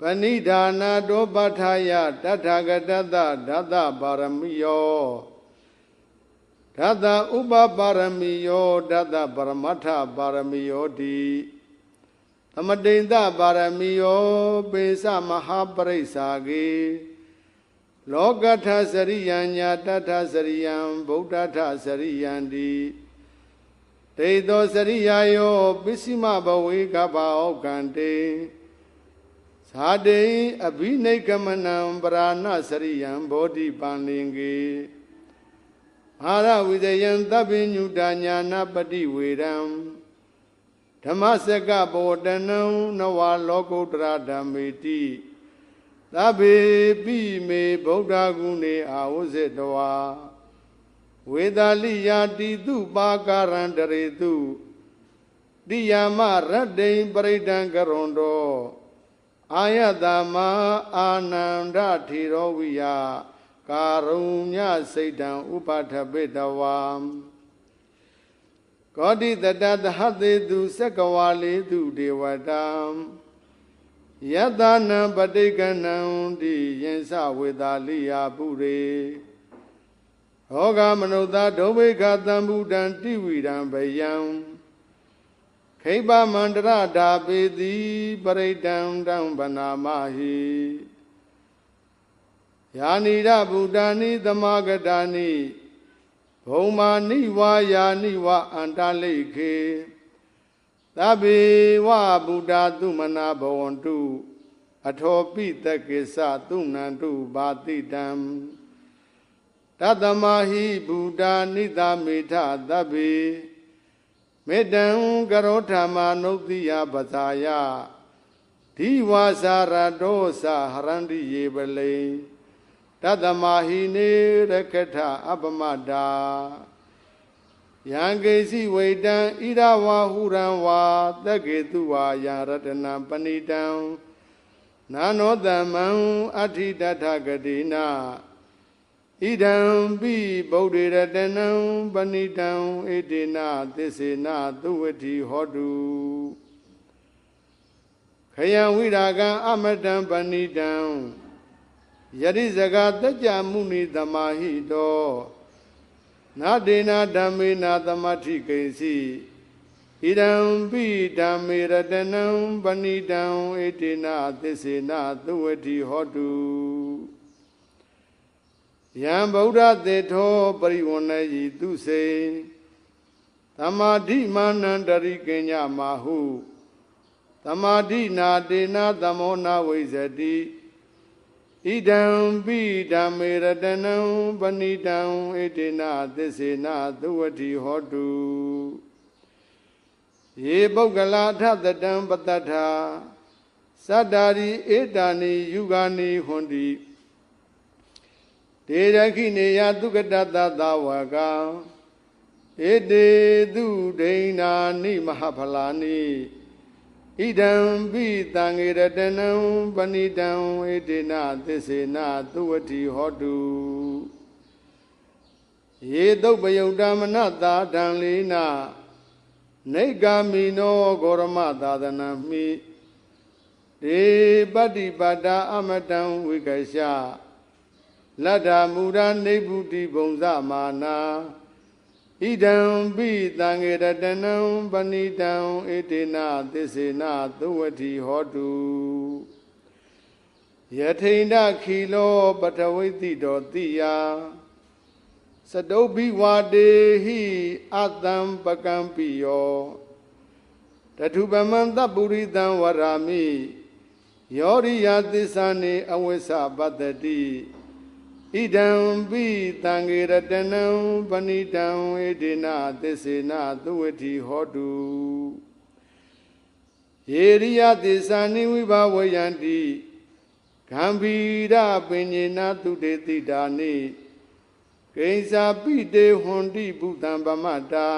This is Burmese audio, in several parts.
ပဏိဒါနာတောပဋ္ဌာယတထာဂတတဓာတပါရမီယောဓာတဥပပါရမီယောဓာတပရမတ္ထပါရမီယောတိသမတိန်တပါရမီယောပေသမဟာပရိစ္ဆာကေလောကထစရိယံညာတထစရိယံဗုဒ္ဓထစရိယံတိတေသောစရိယာယောပစ္စည်းမဘဝေကပဩကံတေ သာတေအဘိနိကမနံပရာဏစရိယံဘောဓိပန္လင်ကေအာရဝိဇယံသဗ္ဗညုတညာနာပတိဝေရံဓမ္မစကဘောတနံနဝလောကုတ္တရာဓမ္မေတိသဗ္ဗေပိမေဗုဒ္ဓဂုဏေအာဝဇ္ဇတဝါဝေဒာလိယာတိတုပါကာရံတရေတုတိယမရတ္တိံပရိဒံကရွန်တော အာယတမအာနန္ဒထေရောဝိယကာရုညစိတ်တံဥပထပိတဝံကောတိတတသဟသေတုသက္ကဝါလေတုဒေဝတံယတနံပဋိကဏံတိယင်္စဝေတာလိယာပုရေဟောဂမနုဿဒုဝိခသံဗုဒံတိဝိရံဗယံ ခိဗ္ဗမန္တရဓာပေတိပရိတံတံဗနာမဟိယာနိရဗုဒ္ဓာနိသမာဂတာနိဘုံမာနိဝါယာနိဝအန္တလိခေသဗ္ဗေဝဗုဒ္ဓသုမနာဘဝန္တုအထောပိတကိစ္စသုဏန္တုဘာတိတံတတမဟိဗုဒ္ဓနိသမေထသဗ္ဗေ မေတံကရောဓမ္မာနုတိယပဇာယဒီဝါစာရတောသဟရန္တိယေပလိတတမဟိနေရကထအပမတာယံကေစီဝေတံဣရဝါဟုရံဝါတက္ကေတုဝါယရတနံပဏိတံနာနောတမံအဋ္ဌိတထဂတိနာ ဣဒံပိဗုဒ္ဓေရတနံပဏိတံဣတိနာသစ္စေနာသုဝတိဟောတုခယံဝိရာကံအမတံပဏိတံယရိဇဂတัจจမုနိသမာဟိတောနာဒေနာဓမ္မေနာသမထိကိစီဣဒံပိဓမ္မေရတနံပဏိတံဣတိနာသစ္စေနာသုဝတိဟောတု ယံဗုဒ္ဓသေထောပရိဝဏယီသူစေသမာဓိမာနန္တရိကညမဟုသမာဓိနာတေနာသမောနာဝိဇတိဣဒံပိဓမ္မေရတနံပဏိတံဣတိနာသစ္စေနာသုဝတိဟောတုယေပုဂ္ဂလာထသတံပတ္တထာသတ္တာရိဧတာနိယုဂာနိဟွန်တိ တေရခိနေယသုကတတသဝကံဧတေသူဒိဏာနိမဟဖလာနိဣဒံပိတံငေရတနံပဏိတံဧတေနသစ္စေနသုဝတိဟောတုယေတုပယုတ်တမနတာတံလေးနာနေဂာမိနောဂောရမသာသနမိဒေပတ္တိပတ္တာအမတံဝိကရှ လတ္တာမူရာနေဗုတိဘုံဇမာနာဣဒံပိတံငေရတနံပဏိတံဣတိနာသစ္စေနာသုဝတိဟောတုယထိန်ဒခီလောပထဝိတိတောတိယစတုဘိဝါဒေဟိအတံပကံပိယောတထုပမံတပုရိတံဝရာမိယောရိယသစ္စာနေအဝိသပတ္တိ ဣဒံပိတံငေရတနံပဏိတံဝေဒေနသစ္စေနသုဝတိဟောတုယေရိယသစ္စာနိဝိဘဝယန္တိဂံဗီရပင်ညေနသုတေတိတာနိကိဉ္စာပိတေဟွန်တိဘုတံဗမတာ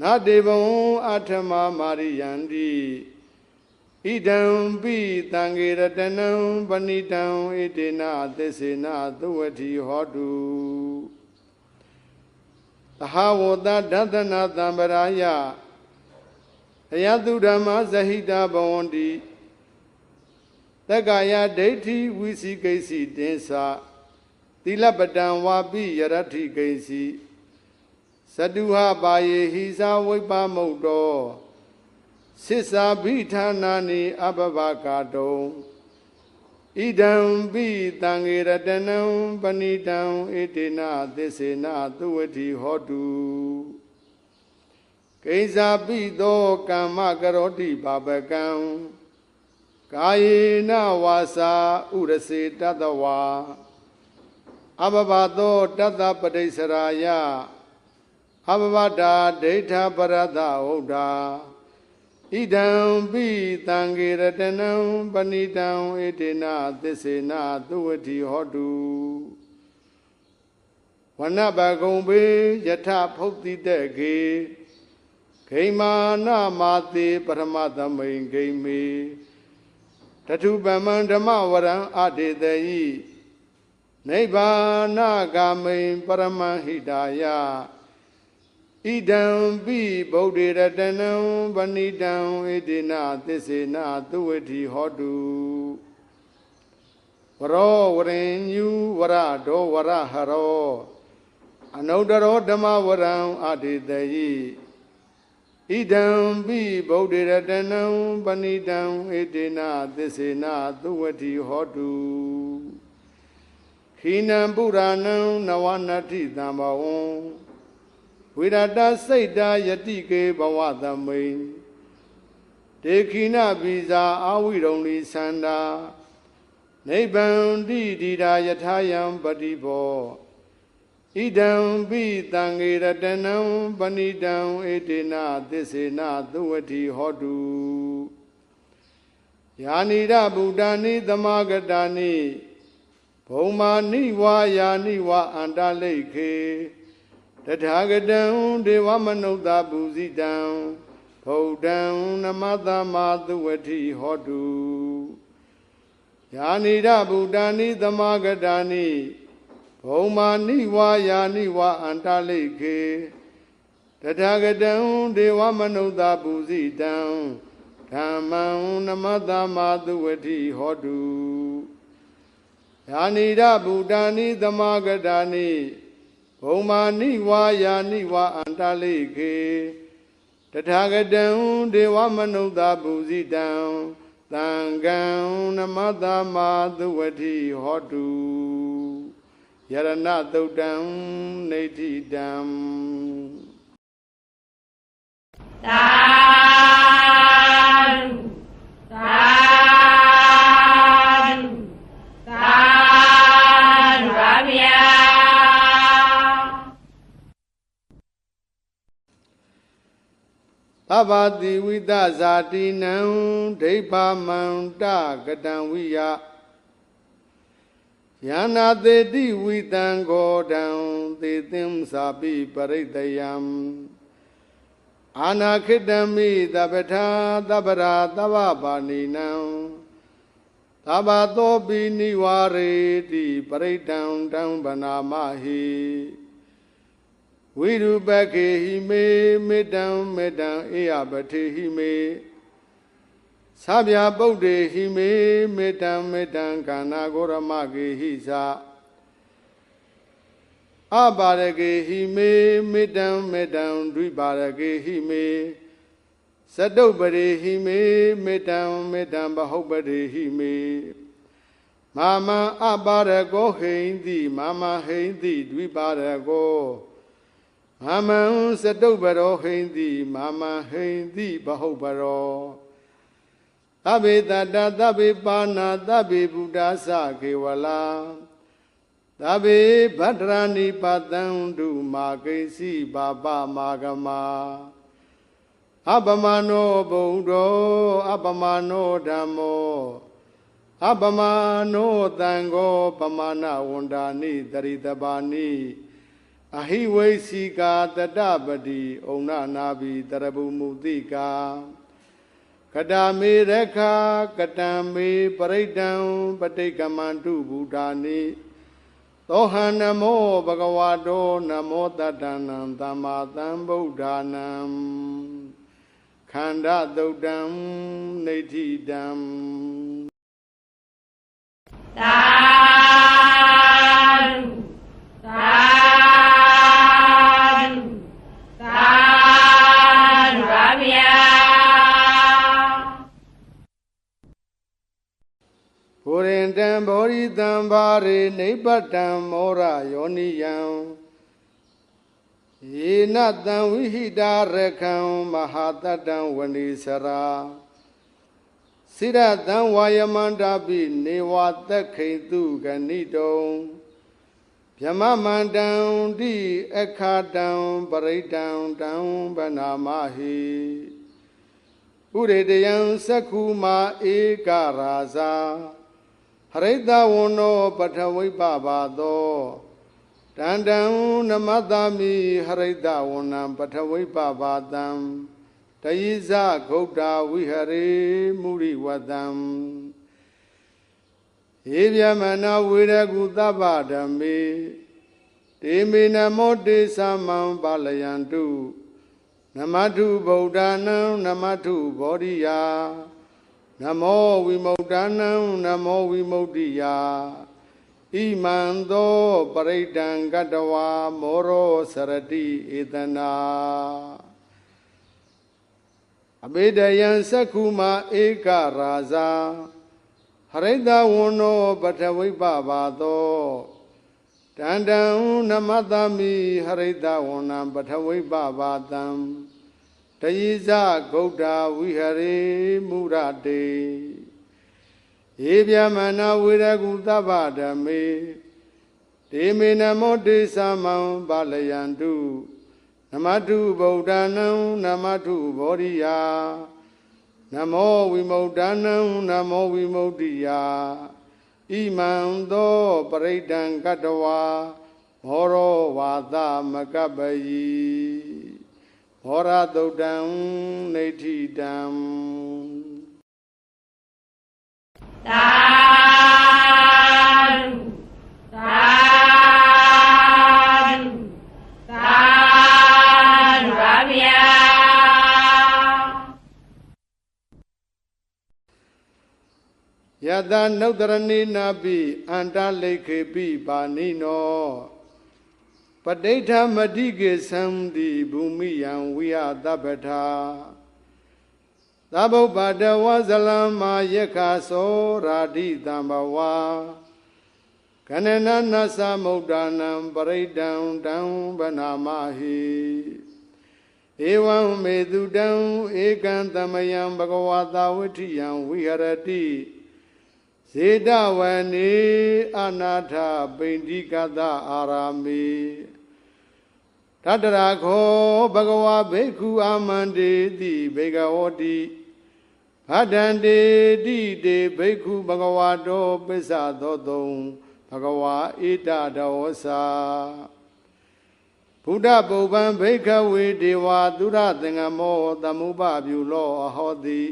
နာတေဘဝံအထမမာရိယန္တိ ဣဒံပိတံငေရတနံပဏိတံဣတေနသစ္စေနသုဝတိဟောတုသဟဝတဒသနာတံပရာယအယတုဓမ္မဇဟိတဘဝန္တိတက္ကာယဒိဋ္ဌိဝိစီကိစီတင်္စာသီလပတံဝါပိယရထိကိစီသတုဟပါယေဟိသာဝိပ္ပမုတ်တော သစ္စာဘိဌာနာနိအပဘကာတုံဣဒံပိတံငေရတနံပဏိတံဣတိနာသစ္စေနာသုဝတိဟောတုကိစ္စာပိသောကမ္မကရောတိပါပကံကာယေနဝါစာဥရစေတတဝါအဘဘသောတတပတိစရာယအဘဘတာဒိဋ္ဌပရဒဟုတ်တာ ဣဒံပိတံဂေရတနံပဏိတံဣတိနာသစ္စေနာသုဝတိဟောတုဝနဘဂုံပေယထဖုတ်တိတက်ကေခိမာနမာတိပရမသမိန်ဂိမေတထုပမံဓမ္မဝရံအတေတယိနိဗ္ဗာနဂာမိန်ပရမဟိတာယ ဣဒံပိဗုဒ္ဓေရတနံဗဏိတံဣတိနာသစ္စေနာသုဝတိဟောတုဝရောဝရင်ညူဝရဒောဝရဟရောအနုတ္တရောဓမ္မဝရံအတေတယိဣဒံပိဗုဒ္ဓေရတနံပဏိတံဣတိနာသစ္စေနာသုဝတိဟောတုခိနံပုရာဏံနဝနတ္ထိတံဘဝံ ဝိရတစိတ်တာယတိကေဘဝသမိန်ဒေခိနပိဇာအာဝိရုံလိသန္တာနိဗ္ဗံတိတိတာယထာယံပတိဘောဣဒံပိတံငေရတနံပဏိတံဣတိနာသစ္စေနာသုဝတိဟောတုယာနိရဗုဒ္ဓာနိသမဂတာနိဘုံမာနိဝါယာနိဝါအန္တလိခေ တထာဂတံဒေဝမနုဿပူဇိတံဗုဒ္ဓံနမတမာသုဝတိဟောတုယာနိရဗုဒ္ဓာနိသမဂတာနိဘုံမာနိဝါယာနိဝါအန္တလိခေတထာဂတံဒေဝမနုဿပူဇိတံဓမ္မံနမတမာသုဝတိဟောတုယာနိရဗုဒ္ဓာနိသမဂတာနိ ဘုံမာနိဝါယာနိဝါအန္တလိခေတထာဂတံဒေဝမနုဿပူဇိတံသံဃံနမတမာသုဝတိဟောတုယရဏသုတ်တံနေတိတံသာဓုသာ သဗ္ဗတိဝိသဇာတိနံဒိဗ္ဗမန္တကတံဝိယယန္နာတေတိဝိတံဂောတံသေသင်္စာပိပရိတယံအာနာခိတမိတပ္ပထာတပ္ပရာတဗ္ဗပါဏိနံသဗ္ဗသောပိနိဝါရေတိပရိတံတံဗနာမဟိ ဝိရုပကေဟိမေမေတ္တံမေတ္တံအေယပတိဟိမေသဗျာပုဒ္ဒေဟိမေမေတ္တံမေတ္တံကာနာဂောရမကေဟိသာအပါရကေဟိမေမေတ္တံမေတ္တံဒွိပါရကေဟိမေသတုပ္ပရေဟိမေမေတ္တံမေတ္တံဘဟုတ်ပရေဟိမေမာမံအပါရကောဟိန္တိမာမဟိန္တိဒွိပါရကော မမံစတုပ္ပရောဟိန္တိမာမဟိန္တိဘဟုတ်ပရောသဗ္ဗေတတသဗ္ဗေပါဏာသဗ္ဗေဗုဒ္ဓသခေဝလာသဗ္ဗေဗတ္တရာနိပတံဒုမာကိစီဘာပမာဂမအပမနောဘုဒ္ဓောအပမနောဓမ္မောအပမနောတံဃောပမာဏဝန္ဒာနိတရိတပါနိ အဟိဝိစီကာတတပတိဩနနာဘိတရဗုမုတိကာကတာမေရခာကတံမေပရိဒံပဋိကမန္တုဘုဒ္ဓာနိသောဟံနမောဘဂဝါတောနမောတတ္တနံသမ္မာသမ္ဗုဒ္ဓာနံခန္ဓာသုတ်တံနေဋ္ဌိတံ နိဗ္ဗတံမောရယောနိယံယေနတံဝိဟိတာရခံမဟာတတံဝဏီစရာစိရတံဝါယမန္တာပိနေဝသက်ခိန်တုဂဏိတုံဗျမမန္တံတိအခါတံပရိတံတံဗနာမဟိဥရေတယံသက္ခုမာဧကရာဇာ ဟရိတဝန္နောပထဝိပပါသောတန္တံနမတမိဟရိတဝန္နံပထဝိပပါတံတယိဇဂௌတာဝိဟရေမုရိဝတံဧဗျမနာဝေရကုသဗ္ဗဓမ္မေတေမေနမောတေသမံပါလယန္တုနမထုဗုဒ္ဓနံနမထုဘောဓိယာ နမောဝိမု ക്ത နံနမောဝိမု ക്തി ယာဣမံသောပရိဒံကတဝါမောရောစရတိဧတနာအဘိဒယံသက္ခုမာဧကရာဇာဟရိတဝန္နောပထဝိပပါသောတန္တံနမတမိဟရိတဝန္နံပထဝိပပါတံ တယိဇဂௌတာဝိဟရေမူရတေဧဗျမနာဝေရကုသဗ္ဗဓမ္မေဒေမေနမောတေသမံပါလယန္တုနမတုဗုဒ္ဓနံနမတုဘောရိယာနမောဝိမု ക്ത နံနမောဝိမု ക്തി ယာဣမံသောပရိဒံကတဝါမောရောဝါသမကပယီ မောရတုတ်တံနေဋ္ဌိတံသာဓုသာဓုသာဓုပါဗျာယတနုတ္တရဏိနာပိအန္တလိခေပိပါဏိနော ပဋိဋ္ဌမတိကေသံတိဘူမိယံဝိယသဗ္ဗထာသဗ္ဗုပ္ပါတဝဇလမ္မာယက္ခသောရာဓိတံဘဝကနနနသမုဒ္ဒနံပရိဒံတံဗနာမဟိဧဝံမေတုတံဧကံသမယံဘဂဝတာဝဋ္ဌိယံဝိဟရတိဇေတဝနေအနာထပိန္တိကတအာရာမေ တတရာခောဘဂဝဘေက္ခုအာမန္တေတိဘေကဝတိဗဒ္ဒန္တေတိတေဘေက္ခုဘဂဝတောပစ္ဆသောတုံဘဂဝါဣတတဝဆာဘုဒ္ဓပုပ္ပံဘေခဝေဒေဝသုရသင်္ကမောသမုပပြုလောအဟောတိ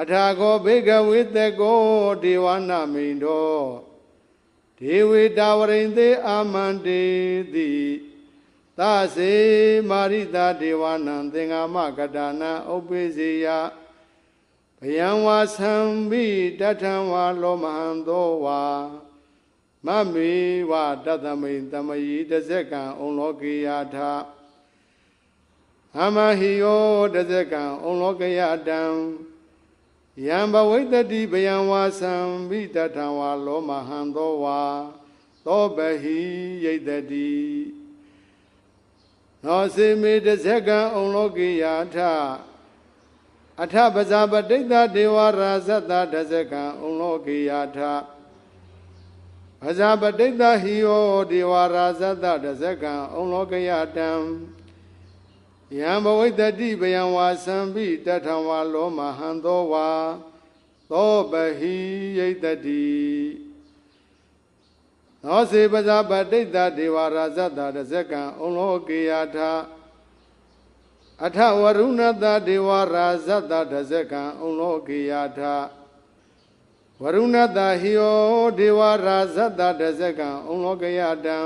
အထာကောဘေကဝေတကောဒေဝနာမိန်တော်ဒေဝေတာဝရိန်သေးအာမန္တေတိ သစေမာရိတာဒေဝနံသင်္ဃမကတာနံဥပ္ပေစေယဘယံဝါသံမိတထံဝါလောမဟံသောဝါမမေဝတတမိန်တမယီတဇက်ကံဩလောကေယထာအမဟိယောတဇက်ကံဩလောကေယတံယံဘဝိတ္တိဘယံဝါသံမိတထံဝါလောမဟံသောဝါသောဘဟိယိတတိ နောစေမေတဇကံဩလောကိယာထအထပဇာပတိတ္တဒေဝရာဇတတဇကံဩလောကိယာထပဇာပတိတ္တဟိယောဒေဝရာဇတတဇကံဩလောကိယတံယံဘဝိတ္တိဘယံဝါသံပိတထံဝါလောမဟံသောဝါသောပဟိယိတတိ သောစေပဇာပတိတ္တဒေဝရာဇတတဇကံဩလောကေယထာအထဝရုဏတဒေဝရာဇတတဇကံဩလောကေယထာဝရုဏတဟိယောဒေဝရာဇတတဇကံဩလောကေယတံ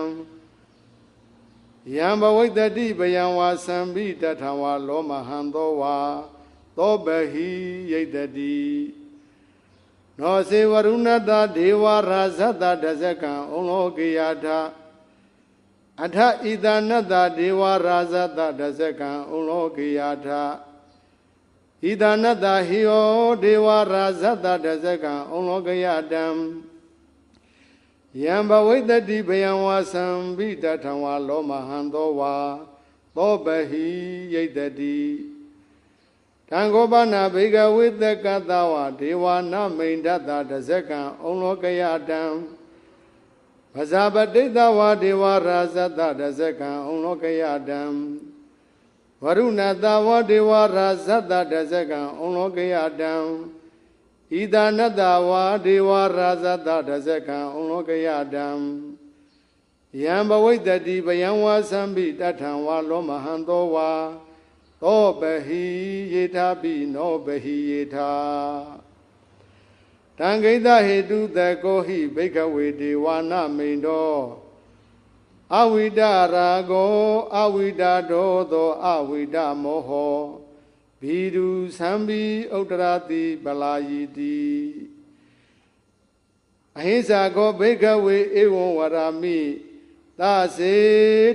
ယံဘဝိတ္တိဘယံဝါသံပိတထံဝါလောမဟံသောဝါသောဘဟိယိတတိ နောစေဝရုဏတဒေဝရာဇတတဇကံဩလောကေယထာအထဣဒနတဒေဝရာဇတတဇကံဩလောကေယထာဣဒာနတ္တဟိယောဒေဝရာဇတ္တတဇကံဩလောကယတံယံဘဝိတ္တိဘယံဝါသံဘိတထံဝါလောမဟံသောဝါသောပဟိယိတတိ တံဃောပနာဘေကဝိတကတဝဒေဝနာမိန်ဒတ္တတဇကံဩလောကယတံပဇာပတိတဝဒေဝရာဇတ္တတဇကံဩလောကယတံဝရုဏတဝဒေဝရာဇတ္တတဇကံဩလောကယတံဣဒာနတဝဒေဝရာဇတ္တတဇကံဩလောကယတံယံဘဝိတ္တိဘယံဝါသံဘိတထံဝါလောမဟံသောဝါ သောပဟိယေထာပိနောပဟိယေထာတံဂိတဟေတုတကောဟိဘိကဝေဒေဝနာမိန်တော်အဝိဒရာဂောအဝိဒဒောသောအဝိဒမောဟောဘီဒုသံဘီဥတ္တရာတိပလာယီတိအဟိစ္ဆာကောဘိကဝေဧဝံဝရာမိသစေ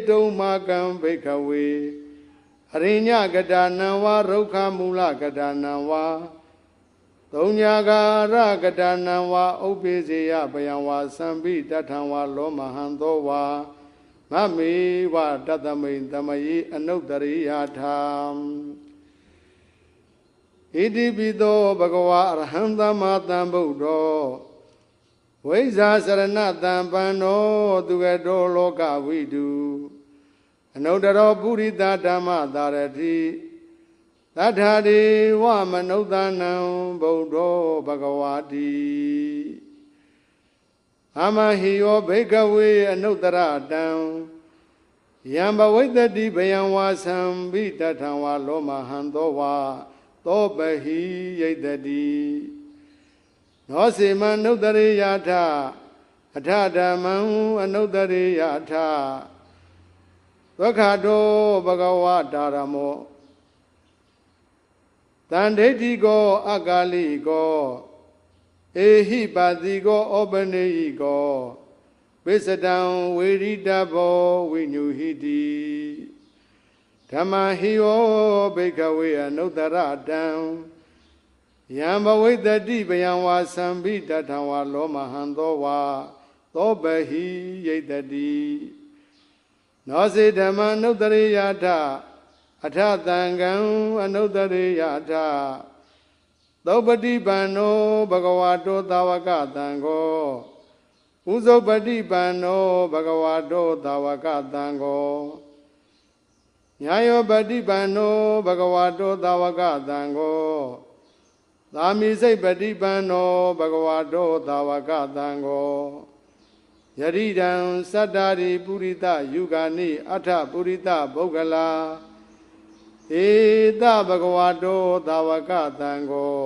တုံမကံဘိကဝေ အရိညကတာနံဝါရုခမူလကတာနံဝါသုံးညာကာရကတာနံဝါဥပ္ပေစေယပယံဝါသံပိတထံဝါလောမဟံသောဝါမမေဝတတမိန်တမယေအနုတ္တရိယာထာဣတိပိသောဘဂဝါအရဟံသမ္မာသမ္ဗုဒ္ဓောဝိဇာစရဏတံပန္နောသူကတောလောကဝိတု အနုတ္တရောပုရိသဓမ္မသာရတိသတ္ထာဒေဝမနုဿာနံဗုဒ္ဓောဘဂဝါတိအမဟိယောဘေကဝေအနုတ္တရတံယံဘဝိတ္တိဘယံဝါသံဘိတထံဝါလောမဟံသောဝါသောပဟိယိတတိနောစေမနုတ္တရိယထအထဓမ္မံအနုတ္တရိယထ သက္ခတောဘဂဝတာရမောတန်ဒိဋ္ဌိကောအကာလိကောဧဟိပါတိကောဩပနေဟိကောပိစတံဝေရိတဘောဝိညုဟိတိဓမ္မဟိယောဘိကဝေအနုတ္တရတံယံဘဝိတတိပယံဝါသံဘိတထံဝါလောမဟံသောဝါသောပဟိယိတတိ နောစေဓမ္မနုတ္တရိယထအထသံဃံအနုတ္တရိယထသောပတိပန္နောဘဂဝါတောသာဝကတံကိုဥဇုပတိပန္နောဘဂဝါတောသာဝကတံကိုညာယောပတိပန္နောဘဂဝါတောသာဝကတံကိုသာမိစိတ်ပတိပန္နောဘဂဝါတောသာဝကတံကို ယရိဒံသတ္တာရိပုရိသယုဂာနိအထပုရိသပုဂ္ဂလာဧတဘဂဝါတောသာဝကတံကို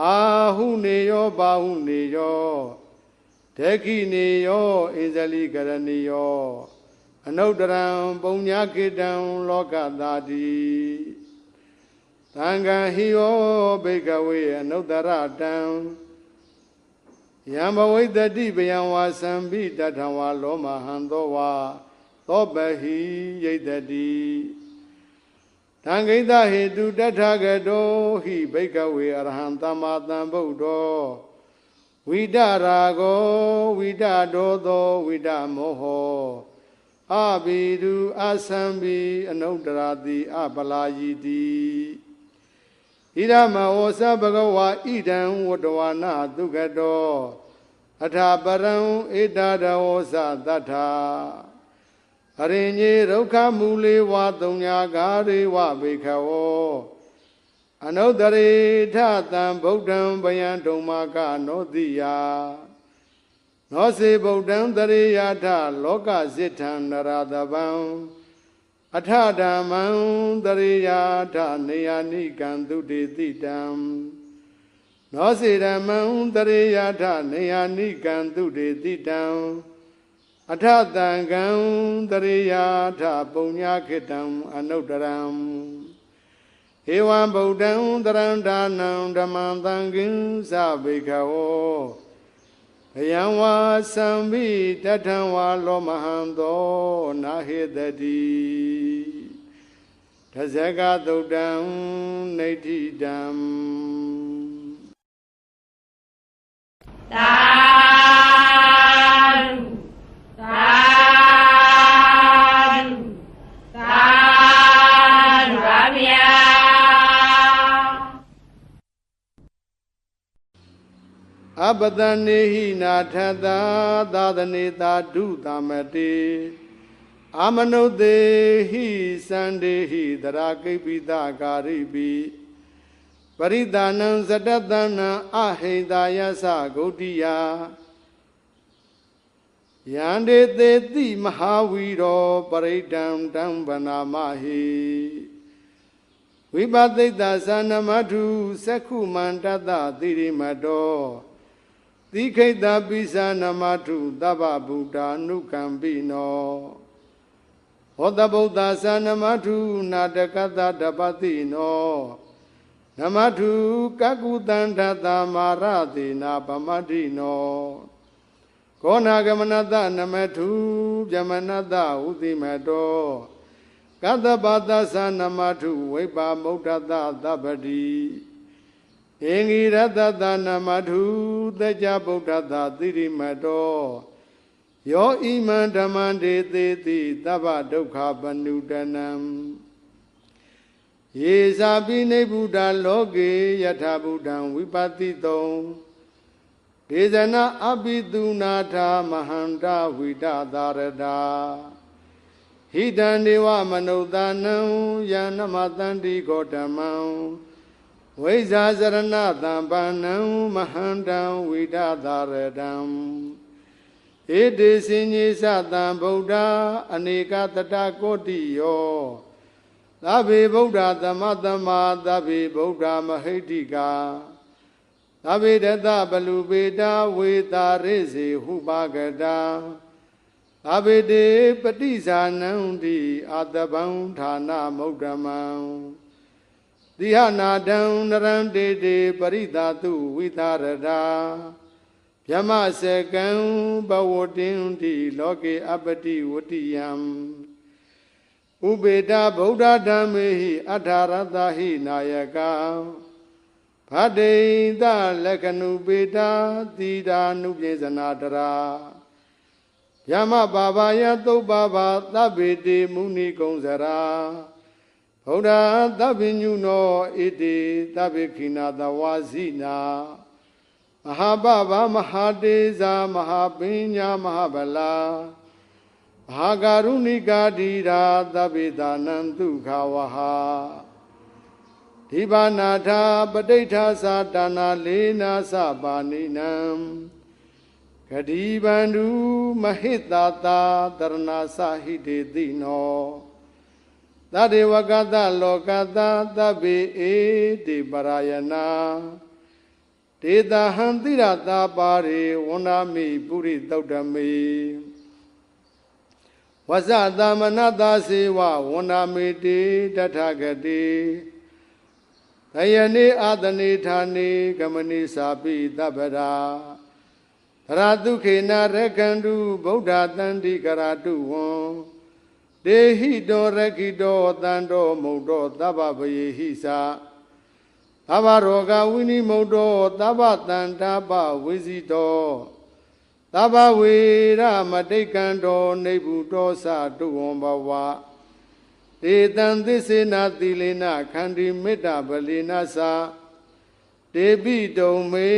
အာဟုနေယောဘာဟုနေယောဒေခိနေယောဣဇလိကရဏီယောအနုတ္တရံပုံညာခေတံလောကသာတိသံဃံဟိယောဘေကဝေအနုတ္တရတံ ယံဘဝိတတိပယံဝါသံဘိတထံဝါလောမဟံသောဝါသောပဟိယိတတိတံဂိတဟေတုတထဂတောဟိဘိကဝေအရဟံသမ္မာသမ္ဗုဒ္ဓောဝိဒရာဂောဝိဒဒောသောဝိဒမောဟောအဘိဒုအသံဘိအနုတ္တရာတိအပလာယီတိ ဣဒမဝောသဘဂဝါဣဒံဝတ္တဝနာသုခတောအထာပရံဧတာဒဝောသတ္ထာအရိညေဒုက္ခမူလေးဝါသုံညာကာရေဝဘေခဝောအနုတ္တရေထတံဗုဒ္ဓံဗယံဒုံမာကနောတိယနောစေဗုဒ္ဓံတရေယထလောကစိထံနရတပံ အထဓမ္မံတရေယထနေယနိကံသုတေတိတံနောစေဓမ္မံတရေယထနေယနိကံသုတေတိတံအထတံကံတရိယာထပုံညာခိတံအနုတ္တရံဧဝံဗုဒ္ဓံတရံဒါနံဓမ္မံသံဃင်သဗေခဝော ဘယံဝါသံဘိတထံဝါလောမဟံသောနာဟေတတိတဇကသုတ်တံနေဋ္ဌိတံသာ ပတနေဟိနာထတသာသနေသာဓုသမတေအာမနုတေဟိစန္ဒေဟိတရာကိပိတကာရိပိပရိဒါနံဇတတနံအဟိတာယသဂௌတိယယန္တေတေတိမဟာဝီရောပရိဒံတံဗနာမဟိဝိပသိတ္တသာနမထုသက္ခုမန္တတသီရိမတော သီခိတပိသနမထုသဗ္ဗဗုဒ္ဓ ानु ကံပိနောဟောတဗုဒ္ဓသာနမထုနာတကတတပတိနောနမထုကကုတန္တတမာရတိနာပမတ္တိနောကောနာဂမနတနမထုဗျမနတဥတိမတောကတ္တပါသသနမထုဝိပါမုဒ္ဒတသဗ္ဗတိ အင်္ဂိရတတနမထုသေကြဗုဒ္ဓတသီရိမတောယောဣမံဓမ္မံဒေသေတိသဗ္ဗဒုက္ခပနုတနံယေသာပိနိဗ္ဗုဒ္ဓလောကေယထဗုဒ္ဓံဝိပတိတုံဒေဇနာအပိတုနာထာမဟန္တာဝိဒသာရတာဟိတံဒေဝမနုဿာနံယန္နမတန္တိဂောတမံ ဝိဇာစရဏတံပန္နံမဟန္တံဝိဒသာရတံဣတိစင်ကြီးသတံဗုဒ္ဓအနေကတတကောတိယောသဗ္ဗေဗုဒ္ဓသမတ္တမသဗ္ဗေဗုဒ္ဓမဟိတိကာသဗ္ဗေတတဘလူပေတာဝေတာရိစေဟုပါကတာအဘိတေပฏิဇာနံတိအာတဗံဌာနမௌဒမံ တိဟနာတံနရံတေတေပရိသတုဝိသရတာဗျမစကံဘဝတင်တိလောကေအပတိဝတိယံဥပေတာဗုဒ္ဓဓမ္မေဟိအထာရတဟိနာယကဖတေတလက္ခဏုပေတာတိတာနုပြေဇနာတရာယမဘာဘာယသုတ်ဘာဘာသဗ္ဗေတိမုနိကုံစရာ ဗုဒ္ဓသဗ္ဗညုနောဣတိသဗ္ဗေခိနာတဝါစီနာမဟာဘဗမဟာတေဇာမဟာပညာမဟာဗလာမဟာကာရုဏိကာတိရာသဗ္ဗေတာနံဒုက္ခဝဟာဒီဘာနာထာပဋိဋ္ဌာသာတာနာလေးနာသပါဏိနံဂတိဗန္ဓုမဟိတတာတရဏသဟိတေတိနော သတ္တေဝကတလောကတာသဗ္ဗေဧတိပရာယနာဒေတာဟံတိရတာပါရေဝန္နာမိပုရိသုတ်တမေဝဇသမနတာစေဝဝန္နာမေတိတထဂတိသယနေအာတနေဌာနေကမနိစာပိတပ္ပရာသရတုခေနရကန္တုဗုဒ္ဓတန္တိကရာတုဝံ ဒေဟိတောရခိတောတန္တောမုတ်တောသဗ္ဗပယေဟိသာသဗ္ဗရောဂဝိနိမုတ်တောသဗ္ဗတန္တာပဝိဇိတောသဗ္ဗဝေရမတိတ်ကံတောနေဗုတောသတုဝံဘဝတေတံသစ္စေနာသီလေနခန္တီမေတ္တပလီနာသာတေပိတုံမေ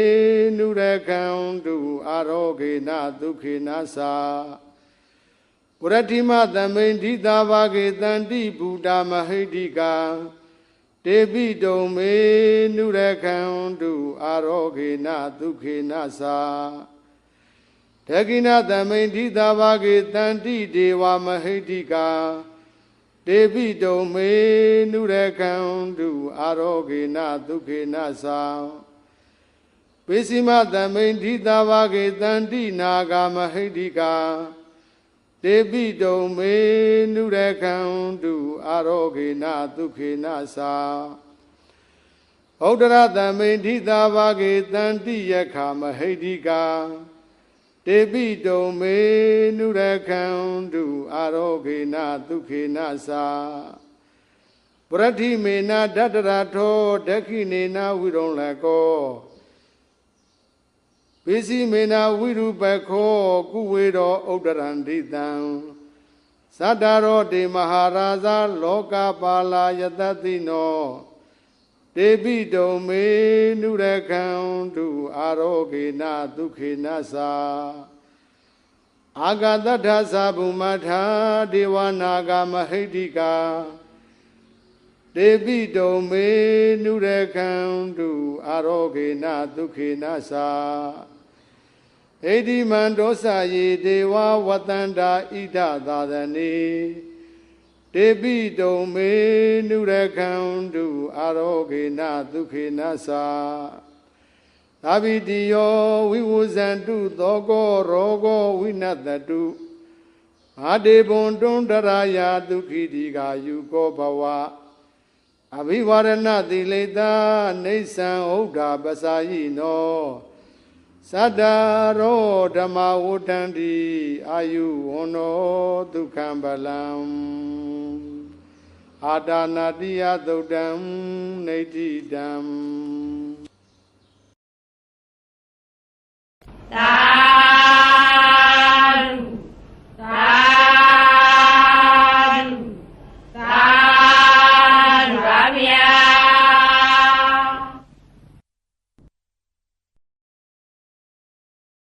နုရကံတုအာရောဂေနဒုခေနသာ ပုရတိမသမိန်ဓိတာဘာဂေတန္တိဘုဒ္ဓမဟိတိကာတေပိတုံမေနုရကံတုအာရောဂေနဒုခေနသာတကိနသမိန်ဓိတာဘာဂေတန္တိဒေဝမဟိတိကာတေပိတုံမေနုရကံတုအာရောဂေနဒုခေနသာပိစိမသမိန်ဓိတာဘာဂေတန္တိနာဂမဟိတိကာ တေပိတုံမေနုရကံတုအာရောဂေနဒုခေနသာဩဒရသမိန်ဓိတာဘာဂေတန္တိယခမဟိတိကာတေပိတုံမေနုရကံတုအာရောဂေနဒုခေနသာဩပရတိမေနဓတ္တရာထောဒက္ခိနေနဝိရုံလကော ပိစီမေနဝိရုပခောကုဝေရောဥဒ္ဒရန္တိတံသတ္တရောတေမဟာရာဇာလောကပါလာယတတိနောတေပိတုံမေနုရကံတုအာရောဂေနဒုခေနသာအာဂတထသဗုမထာဒေဝနာဂမဟိတိကာတေပိတုံမေနုရကံတုအာရောဂေနဒုခေနသာ ဣတိမံဒောစယေဒေဝဝတန္တာဣဒသာသနေတေပိတုံမေနုရကံတုအာရောဂေနဒုခေနသာသာဘိတိယောဝိဝုဇန္တုသောကောရောဂောဝိနတတုအာဒေဘွန်တွန်းတရာယာဒုခိတိကာယုကောဘဝအဘိဝရဏတိလေတာနေသံဥဒ္ဓပစာယိနော သတ္တရောဓမ္မဝဋ္ဌန္တိအာယုဝန္နောဒုက္ခံပလံအာတာနာတိယသုတ်တံနေတိတံသာဓု